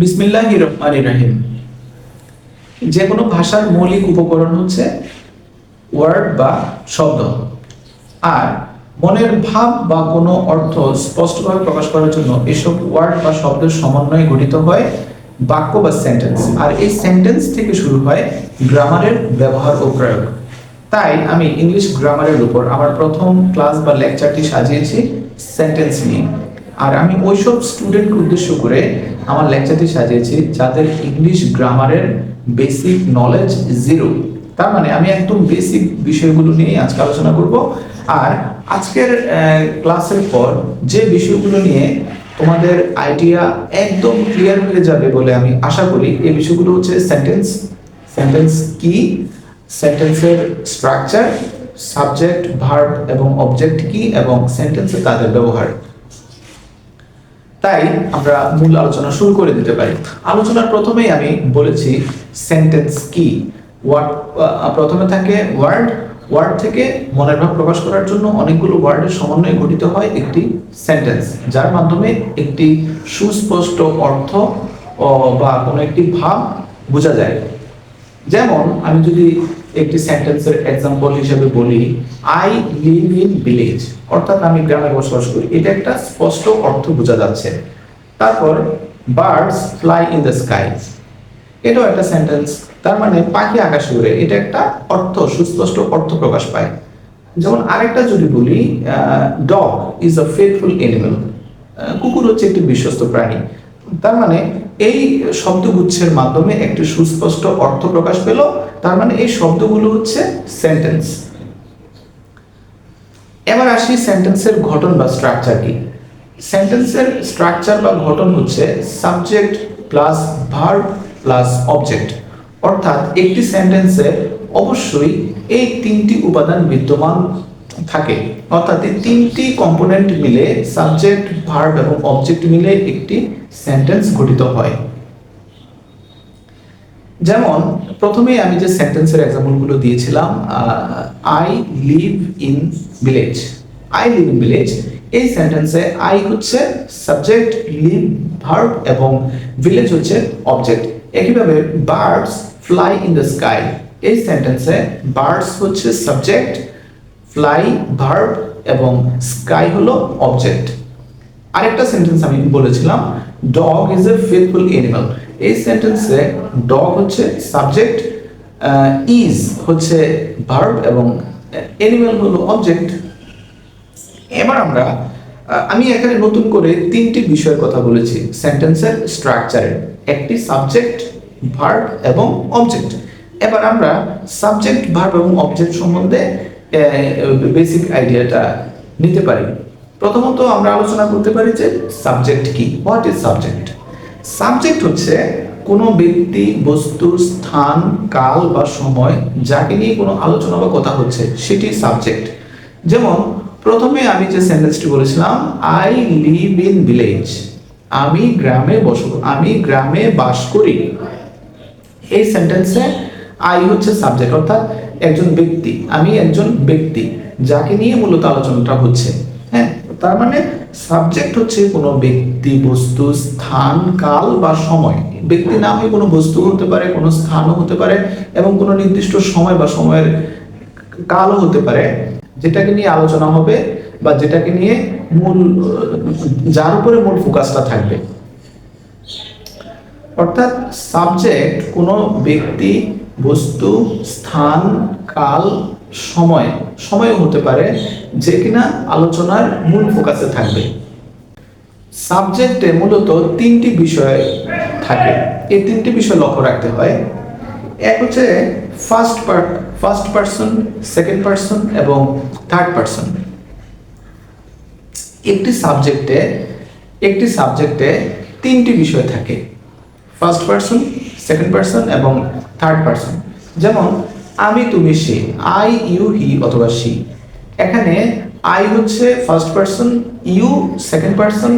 বিসমিল্লাহ রহমান রাহিম। যে কোনো ভাষার মৌলিক উপকরণ হচ্ছে ওয়ার্ড বা শব্দ। আর মনের ভাব বা কোনো অর্থ স্পষ্টভাবে প্রকাশ করার জন্য এসব ওয়ার্ড বা শব্দের সমন্বয়ে গঠিত হয় বাক্য বা সেন্টেন্স আর এই সেন্টেন্স থেকে শুরু হয় গ্রামারের ব্যবহার ও প্রয়োগ। তাই আমি ইংলিশ গ্রামারের উপর আমার প্রথম ক্লাস বা লেকচারটি সাজিয়েছি সেন্টেন্স নিয়ে। আর আমি ওইসব স্টুডেন্টকে উদ্দেশ্য করে আমার লেকচারটি সাজিয়েছি, যাদের ইংলিশ গ্রামারের বেসিক নলেজ জিরো তার মানে আমি একদম বেসিক বিষয়গুলো নিয়ে আজকে আলোচনা করব। আর আজকের ক্লাসের পর যে বিষয়গুলো নিয়ে তোমাদের আইডিয়া একদম ক্লিয়ার হয়ে যাবে বলে আমি আশা করি, এই বিষয়গুলো হচ্ছে সেন্টেন্স সেন্টেন্স কি? সেন্টেন্সের স্ট্রাকচার সাবজেক্ট ভার্ব এবং অবজেক্ট কি? এবং সেন্টেন্সে তাদের ব্যবহার। তাই আমরা মূল আলোচনা শুরু করে দিতে পারি। আলোচনার প্রথমেই আমি বলেছি সেন্টেন্স কি? ওয়ার্ড প্রথমে থাকে ওয়ার্ড ওয়ার্ড থেকে মনের ভাব প্রকাশ করার জন্য অনেকগুলো ওয়ার্ডের সমন্বয়ে গঠিত হয় একটি সেন্টেন্স যার মাধ্যমে একটি সুস্পষ্ট অর্থ বা কোনো একটি ভাব বোঝা যায়। যেমন, আমি যদি একটি সেন্টেন্সের এক্সাম্পল হিসেবে বলি আই লিভ ইন ভিলেজ অর্থাৎ আমি গ্রামে বসবাস করি। এটা একটা স্পষ্ট অর্থ বোঝা যাচ্ছে। তারপর birds fly in the sky এটাও একটা সেন্টেন্স তার মানে পাখি আকাশে উড়ে। এটা একটা অর্থ, সুস্পষ্ট অর্থ প্রকাশ পায়। যেমন আরেকটা যদি বলি dog is a faithful animal কুকুর হচ্ছে একটি বিশ্বস্ত প্রাণী। তার মানে এই শব্দগুচ্ছের মাধ্যমে একটি সুস্পষ্ট অর্থ প্রকাশ পেল। তার মানে এই শব্দগুলো হচ্ছে সেন্টেন্স এবার আসি সেন্টেন্সের গঠন বা স্ট্রাকচার কি? সেন্টেন্সের স্ট্রাকচার বা গঠন হচ্ছে subject plus verb plus object অর্থাৎ একটি সেন্টেন্সে অবশ্যই এই তিনটি উপাদান বিদ্যমান থাকে। অর্থাৎ এই তিনটি কম্পোনেন্ট মিলে সাবজেক্ট ভার্ব এবং অবজেক্ট মিলে একটি সেন্টেন্স গঠিত হয়। যেমন, প্রথমেই আমি যে সেন্টেন্সের এক্সাম্পলগুলো দিয়েছিলাম I live in village I live in village এই সেন্টেন্সে আই হচ্ছে সাবজেক্ট লিভ ভার্ব এবং ভিলেজ হচ্ছে অবজেক্ট একইভাবে birds fly in the sky এই সেন্টেন্সে বার্ডস হচ্ছে সাবজেক্ট ফ্লাই ভার্ব এবং স্কাই হলো অবজেক্ট আরেকটা সেন্টেন্স আমি বলেছিলাম dog is a faithful animal এই সেন্টেন্সে ডগ হচ্ছে সাবজেক্ট ইজ হচ্ছে ভার্ব এবং এনিমাল হলো অবজেক্ট এবার আমরা আমি এখানে নতুন করে তিনটি বিষয়ের কথা বলেছি। সেন্টেন্সের স্ট্রাকচারের একটি সাবজেক্ট ভার্ব এবং অবজেক্ট এবার আমরা সাবজেক্ট ভার্ব এবং অবজেক্ট সম্বন্ধে বেসিক আইডিয়াটা নিতে পারি। প্রথমত আমরা আলোচনা করতে পারি যে সাবজেক্ট কি? হোয়াট ইজ সাবজেক্ট সাবজেক্ট হচ্ছে কোনো ব্যক্তি বস্তু স্থান, কাল বা সময় যাকে নিয়ে কোনো আলোচনা বা কথা হচ্ছে, সেটি সাবজেক্ট যেমন, প্রথমে আমি যে সেন্টেন্সটি বলেছিলাম আই লিভ ইন ভিলেজ আমি গ্রামে বস, আমি গ্রামে বাস করি। এই সেন্টেন্সে আই হচ্ছে সাবজেক্ট অর্থাৎ একজন ব্যক্তি, আমি একজন ব্যক্তি, যাকে নিয়ে মূলত আলোচনাটা হচ্ছে। হ্যাঁ তার মানে সাবজেক্ট হচ্ছে কোনো ব্যক্তি, বস্তু, স্থান, কাল বা সময়। ব্যক্তি না হয়ে কোনো বস্তু হতে পারে, কোনো স্থানও হতে পারে এবং কোনো নির্দিষ্ট সময় বা সময়ের কালও হতে পারে, যেটাকে নিয়ে আলোচনা হবে বা যেটাকে নিয়ে মূল, যার উপরে মূল ফোকাসটা থাকবে। অর্থাৎ সাবজেক্ট কোনো ব্যক্তি, বস্তু, স্থান, কাল, সময়, সময়ও হতে পারে যে কিনা আলোচনার মূল ফোকাসে থাকবে। সাবজেক্টে মূলত তিনটি বিষয় থাকে। এই তিনটি বিষয় লক্ষ্য রাখতে হয়। এক হচ্ছে first part first person second person এবং থার্ড পার্সন একটি সাবজেক্টে একটি সাবজেক্টে তিনটি বিষয় থাকে। ফার্স্ট পার্সন সেকেন্ড পার্সন এবং থার্ড পার্সন যেমন, আমি, তুমি, সে আই ইউ হি অথবা সি এখানে আই হচ্ছে first person you second person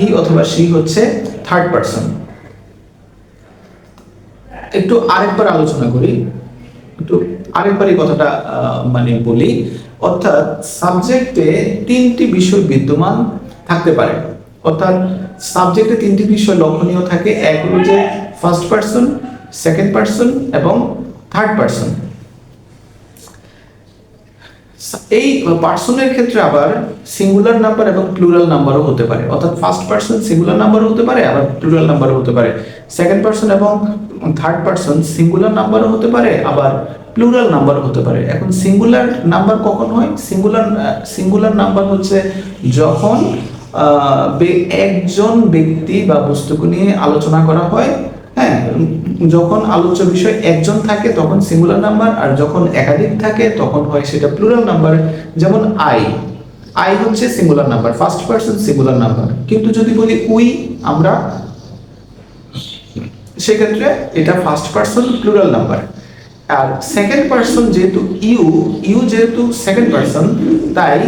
he অথবা সি হচ্ছে থার্ড পার্সন একটু আরেকবার আলোচনা করি। একটু আরেকবার এই কথাটা মানে বলি। অর্থাৎ সাবজেক্টে তিনটি বিষয় বিদ্যমান থাকতে পারে। অর্থাৎ সাবজেক্টে তিনটি বিষয় লক্ষণীয় থাকে। এক হলো যে ফার্স্ট পার্সন সেকেন্ড পার্সন এবং থার্ড পার্সন এই পার্সনের ক্ষেত্রে আবার সিঙ্গুলার নাম্বার এবং প্লুরাল নাম্বারও হতে পারে। অর্থাৎ ফার্স্ট পার্সন সিঙ্গুলার নাম্বারও হতে পারে, আবার প্লুরাল নাম্বারও হতে পারে। সেকেন্ড পার্সন এবং থার্ড পার্সন সিঙ্গুলার নাম্বারও হতে পারে, আবার প্লুরাল নাম্বারও হতে পারে। এখন সিঙ্গুলার নাম্বার কখন হয়? সিঙ্গুলার সিঙ্গুলার নাম্বার হচ্ছে যখন একজন ব্যক্তি বা বস্তুকে নিয়ে আলোচনা করা হয় হ্যাঁ? যখন আলোচ্য বিষয় একজন থাকে, তখন সিঙ্গুলার নাম্বার আর যখন একাধিক থাকে, তখন হয় সেটা প্লুরাল নাম্বার যেমন আই আই হচ্ছে singular number first person singular number কিন্তু যদি বলি উই, আমরা সেক্ষেত্রে এটা ফার্স্ট পার্সন প্লুরাল নাম্বার আর সেকেন্ড পার্সন যেহেতু ইউ ইউ যেহেতু সেকেন্ড পার্সন তাই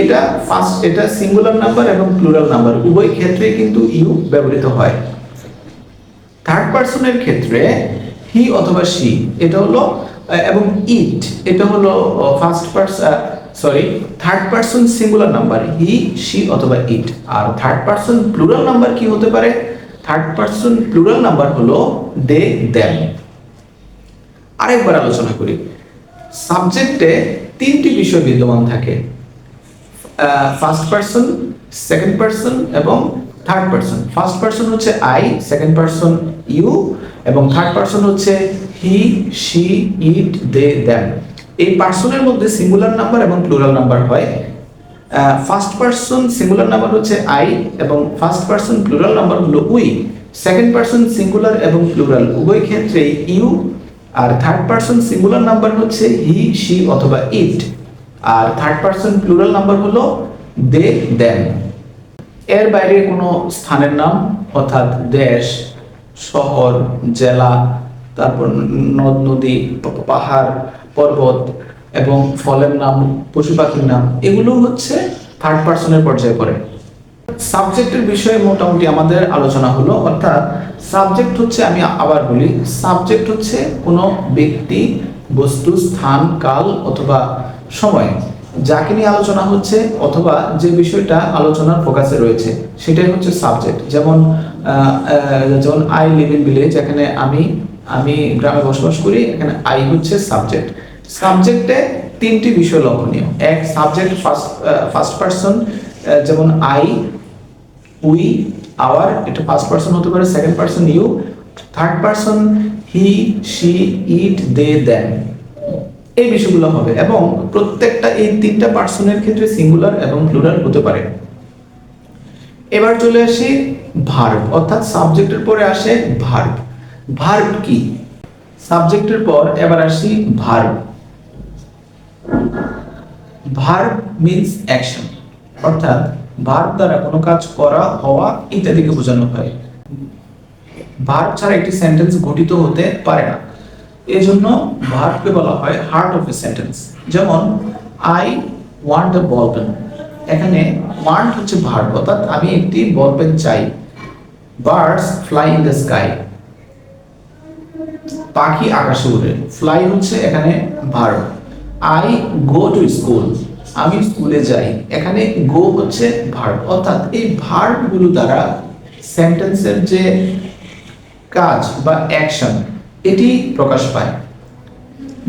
এটা ফার্স্ট এটা সিঙ্গুলার নাম্বার এবং প্লুরাল নাম্বার উভয় ক্ষেত্রে কিন্তু ইউ ব্যবহৃত হয়। থার্ড পার্সনের ক্ষেত্রে হি অথবা সি এটা হলো এবং ইট এটা হলো first person sorry third person singular number he she অথবা ইট আর থার্ড পার্সন প্লুরাল নাম্বার কি হতে পারে? থার্ড পার্সন প্লুরাল নাম্বার হলো দে দেম আরেকবার আলোচনা করি। সাবজেক্টে তিনটি বিষয় বিদ্যমান থাকে। ফার্স্ট পার্সন সেকেন্ড পার্সন এবং থার্ড পার্সন ফার্স্ট পার্সন হচ্ছে আই সেকেন্ড পার্সন ইউ এবং থার্ড পার্সন হচ্ছে he she it they them এই পার্সনের মধ্যে সিঙ্গুলার নাম্বার এবং প্লুরাল নাম্বার হয়। ফার্স্ট পার্সন সিঙ্গুলার নাম্বার হচ্ছে আই এবং ফার্স্ট পার্সন প্লুরাল নাম্বার হলো উই। সেকেন্ড পার্সন সিঙ্গুলার এবং প্লুরাল উভয় ক্ষেত্রে ইউ আর থার্ড পার্সন সিঙ্গুলার নাম্বার হচ্ছে হি শি অথবা ইট আর থার্ড পার্সন প্লুরাল নাম্বার হলো দে দেন এর বাইরে কোনো স্থানের নাম, অর্থাৎ দেশ, শহর, জেলা, তারপর নদ, নদী, পাহাড়, পর্বত এবং ফলের নাম, পশু পাখির নাম, এগুলো হচ্ছে থার্ড পার্সনের পর্যায়ে পড়ে। সাবজেক্টের বিষয়ে মোটামুটি আমাদের আলোচনা হলো, অর্থাৎ সাবজেক্ট হচ্ছে, আমি আবার বলি সাবজেক্ট হচ্ছে কোনো ব্যক্তি, বস্তু, স্থান, কাল অথবা সময়। যাকে নিয়ে আলোচনা হচ্ছে অথবা যে বিষয়টা আলোচনার ফোকাসে রয়েছে, সেটাই হচ্ছে সাবজেক্ট যেমন যেমন আই লিভ ইন ভিলেজ এখানে আমি আমি গ্রামে বসবাস করি, এখানে আই হচ্ছে সাবজেক্ট সাবজেক্টে তিনটি বিষয় লক্ষণীয়। এক সাবজেক্ট ফার্স্ট ফার্স্ট পার্সন যেমন আই উই আওয়ার এটা ফার্স্ট পার্সন হতে পারে second person you third person he she it they them এই বিষয়গুলো হবে এবং প্রত্যেকটা এই তিনটা পার্সনের ক্ষেত্রে সিঙ্গুলার এবং প্লুরাল হতে পারে। এবার চলে আসি ভার্ব, অর্থাৎ সাবজেক্টের পরে আসে ভার্ব। ভার্ব কি? সাবজেক্টের পর এবার আসি ভার্ব। ভার্ব মিন্স অ্যাকশন অর্থাৎ ভার্ব দ্বারা কোনো কাজ করা, হওয়া ইত্যাদিকে বোঝানো হয়। ভার্ব ছাড়া একটি সেন্টেন্স গঠিত হতে পারে না। এজন্য ভার্বকে বলা হয় হার্ট অফ এ সেন্টেন্স যেমন I want a ball pen এখানে ওয়ান্ট হচ্ছে ভার্ব অর্থাৎ আমি একটি বল পেন চাই। Birds fly in the sky পাখি আকাশে উড়ে। ফ্লাই হচ্ছে এখানে verb I go to school আমি স্কুলে যাই। এখানে গো হচ্ছে ভার্ব অর্থাৎ এই ভার্বগুলো দ্বারা সেন্টেন্সের যে কাজ বা অ্যাকশন এটি প্রকাশ পায়।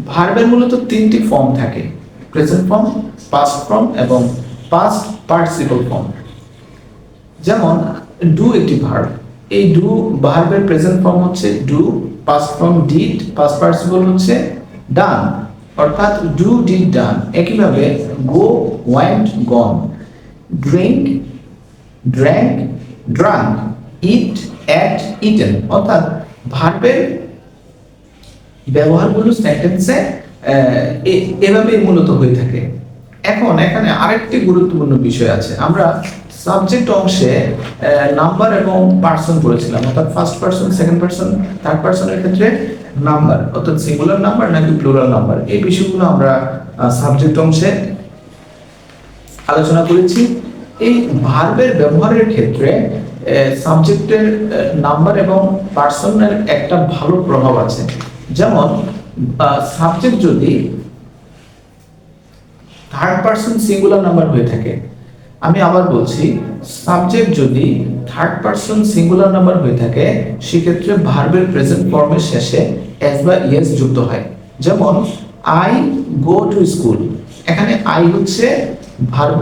ভার্বের মূলত তিনটি ফর্ম থাকে প্রেজেন্ট ফর্ম পাস্ট ফর্ম এবং পাস্ট পার্টিসিপল ফর্ম যেমন ডু একটি ভার্ব এই ডু ভার্বের প্রেজেন্ট ফর্ম হচ্ছে do past form did past participle হচ্ছে ডান অর্থাৎ ডু ডিড ডান একইভাবে go went gone drink drank drunk eat ate eaten অর্থাৎ ভার্বের ব্যবহারগুলো সেন্টেন্সে এভাবে মূলত হয়ে থাকে। এখন এখানে আরেকটি গুরুত্বপূর্ণ বিষয় আছে। আমরা সাবজেক্ট অংশে নাম্বার এবং পার্সন করেছিলাম অর্থাৎ first person second person third পার্সনের ক্ষেত্রে নাম্বার অর্থাৎ সিঙ্গুলার নাম্বার নাকি প্লুরাল নাম্বার এই বিষয়গুলো আমরা সাবজেক্ট অংশে আলোচনা করেছি। এই ভার্বের ব্যবহারের ক্ষেত্রে সাবজেক্টের নাম্বার এবং পার্সনের একটা ভালো প্রভাব আছে। যেমন সাবজেক্ট যদি থার্ড পার্সন সিঙ্গুলার নাম্বার হয়ে থাকে, আমি আবার বলছি সাবজেক্ট যদি থার্ড পারসন সিঙ্গুলার নাম্বার হয়ে থাকে, সেক্ষেত্রে ভার্বের প্রেজেন্ট ফর্মের শেষে এস বা ইয়েস যুক্ত হয়। যেমন আই গো টু স্কুল এখানে আই হচ্ছে ভার্ব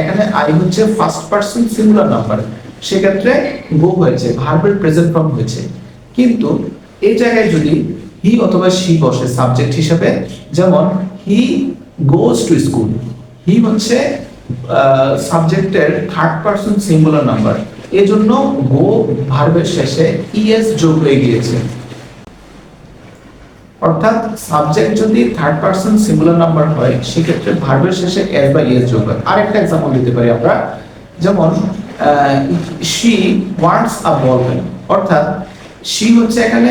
এখানে আই হচ্ছে ফার্স্ট পারসন সিঙ্গুলার নাম্বার সেক্ষেত্রে গো হয়েছে ভার্বের প্রেজেন্ট ফর্ম হয়েছে। কিন্তু, এই জায়গায় যদি হি অথবা সি বসে সাবজেক্ট হিসেবে, যেমন he goes to school he হচ্ছে সাবজেক্টের থার্ড পারসন সিঙ্গুলার নাম্বার এজন্য গো ভার্বের শেষে ইএস যোগ হয়ে গিয়েছে। অর্থাৎ সাবজেক্ট যদি থার্ড পারসন সিঙ্গুলার নাম্বার হয়, সেক্ষেত্রে ভার্বের শেষে এস বা ইএস যোগ হয়। আরেকটা এক্সাম্পল দিতে পারি আমরা। যেমন শি ওয়ান্টস আ বল অর্থাৎ শি হচ্ছে এখানে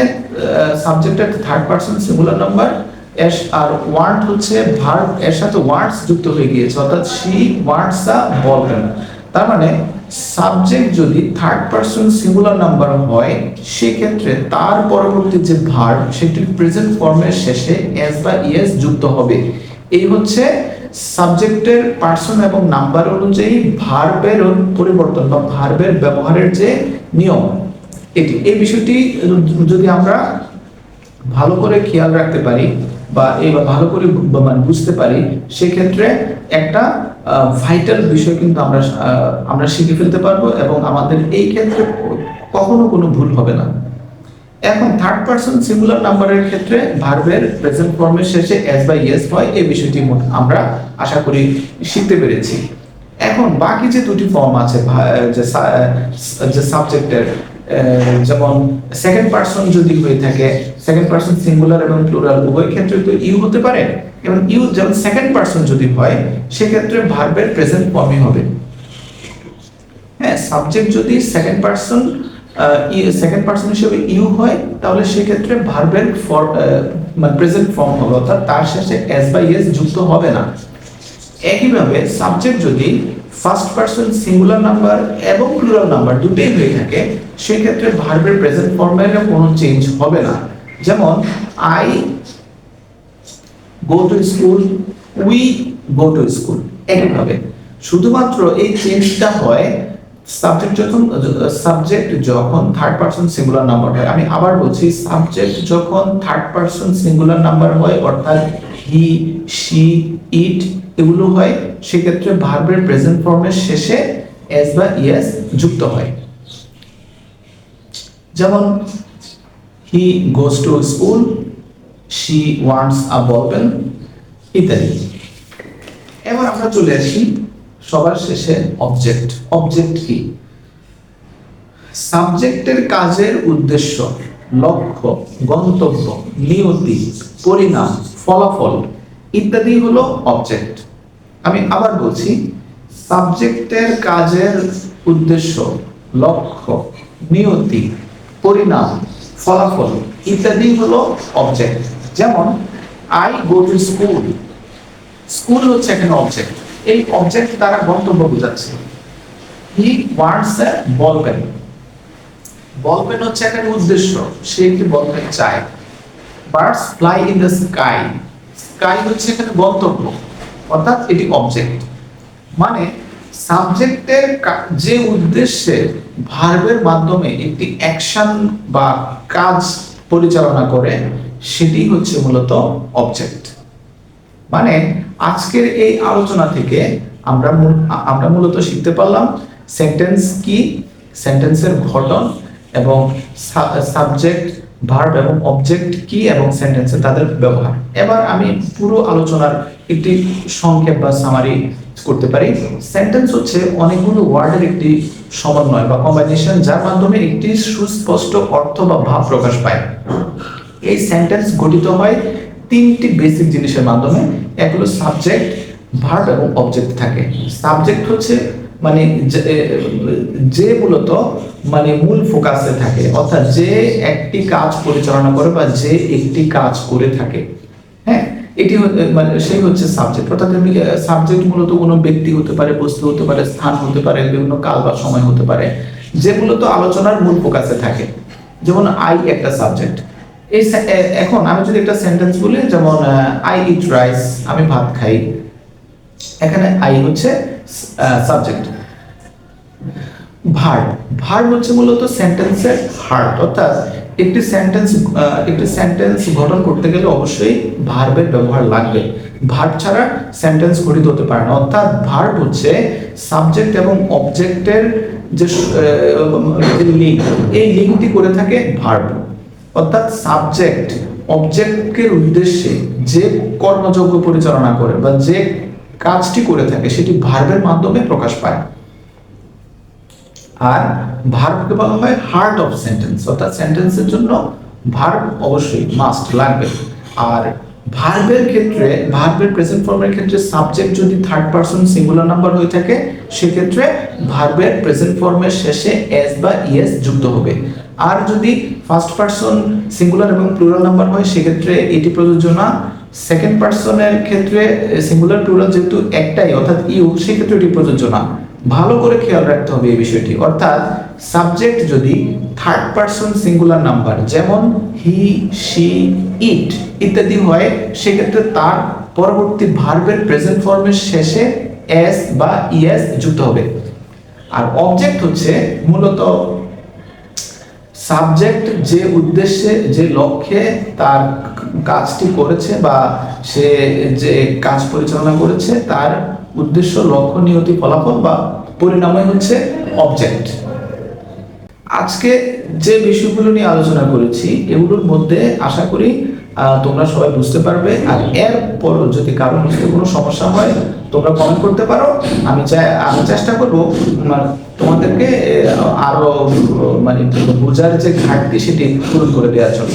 সাবজেক্টের third person singular number S আর ওয়ান্ট হচ্ছে ভার্ব এর সাথে ওয়ান্টস যুক্ত হয়ে গিয়েছে, অর্থাৎ she wants a ball pen তার মানে সাবজেক্ট যদি থার্ড পারসন সিঙ্গুলার নাম্বার হয়, সেক্ষেত্রে তার পরবর্তী যে ভার্ব সেটি প্রেজেন্ট ফর্মের শেষে এস বা ইএস যুক্ত হবে। এই হচ্ছে সাবজেক্টের পার্সন এবং নাম্বার অনুযায়ী ভার্বের পরিবর্তন বা ভার্বের ব্যবহারের যে নিয়ম। এটি, এই বিষয়টি যদি আমরা ভালো করে খেয়াল রাখতে পারি বা এই ভালো করে মানে বুঝতে পারি, সেক্ষেত্রে একটা ভাইটাল বিষয় কিন্তু আমরা আমরা শিখে ফেলতে পারব এবং আমাদের এই ক্ষেত্রে কখনো কোনো ভুল হবে না। এখন থার্ড পারসন সিঙ্গুলার নাম্বারের ক্ষেত্রে ভার্বের প্রেজেন্ট ফর্মের শেষে এস বাই ইয়েস হয়, এই বিষয়টি আমরা আশা করি শিখতে পেরেছি। এখন বাকি যে দুটি ফর্ম আছে যে সাবজেক্টের যেমন সেকেন্ড পারসন যদি হয়ে থাকে সেকেন্ড পারসন সিঙ্গুলার এবং প্লুরাল উভয় ক্ষেত্রে তো ইউ হতে পারে। এবং ইউ যেমন সেকেন্ড পারসন যদি হয়, সেক্ষেত্রে ভার্বের প্রেজেন্ট ফর্মই হবে। হ্যাঁ সাবজেক্ট যদি সেকেন্ড পারসন সেকেন্ড পারসন হিসেবে ইউ হয়, তাহলে সেক্ষেত্রে ভার্বের মানে প্রেজেন্ট ফর্ম হবে, অর্থাৎ তার শেষে এস বাই এস যুক্ত হবে না। একইভাবে সাবজেক্ট যদি ফার্স্ট পারসন সিঙ্গুলার নাম্বার এবং প্লুরাল নাম্বার দুটোই হয়ে থাকে সেক্ষেত্রে ভার্বের প্রেজেন্ট ফর্মের কোনো চেঞ্জ হবে না। যেমন I go to school we go to school একইভাবে। শুধুমাত্র এই চেঞ্জটা হয় সাবজেক্ট যখন সাবজেক্ট যখন থার্ড পারসন সিঙ্গুলার নাম্বার হয়, আমি আবার বলছি সাবজেক্ট যখন থার্ড পারসন সিঙ্গুলার নাম্বার হয়, অর্থাৎ হি শি ইট এগুলো হয়, সেক্ষেত্রে ভার্বের প্রেজেন্ট ফর্মের শেষে এস বা ইএস যুক্ত হয়। যেমন he goes to school she wants a ball pen ইত্যাদি। এবার আমরা চলে আসি সবার শেষে অবজেক্ট অবজেক্ট কি? সাবজেক্টের কাজের উদ্দেশ্য, লক্ষ্য, গন্তব্য, নিয়তি, পরিণাম, ফলাফল, ইত্যাদি হলো অবজেক্ট আমি আবার বলছি সাবজেক্টের কাজের উদ্দেশ্য, লক্ষ্য, নিয়তি পরিণাম, ফলাফল ইত্যাদি হলো অবজেক্ট যেমন I go to school school হচ্ছে এখানে অবজেক্ট এই অবজেক্ট দ্বারা গন্তব্য বোঝাচ্ছে। He wants a ball pen ball pen হচ্ছে এখানে উদ্দেশ্য। সে একটি বল পেন চায়। Birds fly in the sky sky হচ্ছে এখানে গন্তব্য। অর্থাৎ এটি অবজেক্ট মানে সাবজেক্টের যে উদ্দেশ্যে ভার্বের মাধ্যমে একটি অ্যাকশন বা কাজ পরিচালনা করে, সেটি হচ্ছে মূলত অবজেক্ট। মানে আজকের এই আলোচনা থেকে আমরা আমরা মূলত শিখতে পারলাম সেন্টেন্স কি, সেন্টেন্সের গঠন এবং সাবজেক্ট, ভার্ব এবং অবজেক্ট কি এবং সেন্টেন্সে তাদের ব্যবহার। এবার আমি পুরো আলোচনার একটি সংক্ষেপ বা সামারি করতে পারি। সেন্টেন্স হচ্ছে অনেকগুলো ওয়ার্ডের একটি সমন্বয় বা কম্বিনেশন যার মাধ্যমে একটি সুস্পষ্ট অর্থ বা ভাব প্রকাশ পায়। এই সেন্টেন্স গঠিত হয় তিনটি বেসিক জিনিসের মাধ্যমে। এক হলো সাবজেক্ট ভার্ব এবং অবজেক্ট থাকে। সাবজেক্ট হচ্ছে মানে যে- মূলত মানে মূল ফোকাসে থাকে, অর্থাৎ যে একটি কাজ পরিচালনা করে বা যে একটি কাজ করে থাকে। হ্যাঁ? এটি মানে সেই হচ্ছে সাবজেক্ট অর্থাৎ সাবজেক্ট মূলত কোনো ব্যক্তি হতে পারে, বস্তু হতে পারে, স্থান হতে পারে, বিভিন্ন কাল বা সময় হতে পারে, যে মূলত আলোচনার মূল ফোকাসে থাকে। যেমন আই একটা সাবজেক্ট এই এখন আমি যদি একটা সেন্টেন্স বলি, যেমন আই ইট রাইস আমি ভাত খাই। এখানে আই হচ্ছে সাবজেক্ট ভার্ব ভার্ব হচ্ছে মূলত সেন্টেন্সের হার্ট অর্থাৎ একটি সেন্টেন্স একটি সেন্টেন্স গঠন করতে গেলে অবশ্যই ভার্বের ব্যবহার লাগবে। ভার্ব ছাড়া সেন্টেন্স গঠিত হতে পারে না। অর্থাৎ ভার্ব হচ্ছে সাবজেক্ট এবং অবজেক্টের যে লিঙ্ক এই লিঙ্কটি করে থাকে ভার্ব অর্থাৎ সাবজেক্ট অবজেক্টের উদ্দেশ্যে যে কর্মযোগ্য পরিচালনা করে বা যে কাজটি করে থাকে, সেটি ভার্বের মাধ্যমে প্রকাশ পায়। আর ভার্বকে বলা হয় হার্ট অফ সেন্টেন্স, অর্থাৎ সেন্টেন্সের জন্য ভার্ব অবশ্যই মাস্ট লাগবে। আর ভার্বের ক্ষেত্রে ভার্বের প্রেজেন্ট ফর্মের ক্ষেত্রে সাবজেক্ট যদি থার্ড পারসন সিঙ্গুলার নাম্বার হয়ে থাকে, সেক্ষেত্রে ভার্বের প্রেজেন্ট ফর্মের শেষে এস বা ইএস যুক্ত হবে। আর যদি ফার্স্ট পারসন সিঙ্গুলার এবং প্লুরাল নাম্বার হয়, সেক্ষেত্রে এটি প্রযোজ্য না। সেকেন্ড পারসনের ক্ষেত্রে সিঙ্গুলার প্লুরাল যেহেতু একটাই, অর্থাৎ ইউ সেক্ষেত্রে এটি প্রযোজ্য না। ভালো করে খেয়াল রাখতে হবে এই বিষয়টি। অর্থাৎ সাবজেক্ট যদি থার্ড পারসন সিঙ্গুলার নাম্বার যেমন হি শি ইট ইত্যাদি হয়, সেক্ষেত্রে তার পরবর্তী ভার্বের প্রেজেন্ট ফর্মের শেষে এস বা ইএস যুক্ত হবে। আর অবজেক্ট হচ্ছে মূলত সাবজেক্ট যে উদ্দেশ্যে, যে লক্ষ্যে তার কাজটি করেছে বা সে যে কাজ পরিচালনা করেছে, তার উদ্দেশ্য লক্ষ্য নিয়তি ফলাফল বা পরিণামই হচ্ছে অবজেক্ট আজকে যে বিষয়গুলো নিয়ে আলোচনা করেছি, এগুলোর মধ্যে আশা করি তোমরা সবাই বুঝতে পারবে। আর এরপর যদি কারও বুঝতে কোনো সমস্যা হয়, তোমরা কমেন্ট করতে পারো। আমি চাই আমি চেষ্টা করব তোমাদেরকে আরও মানে বোঝার যে ঘাটতি, সেটি পূরণ করে দেওয়ার জন্য।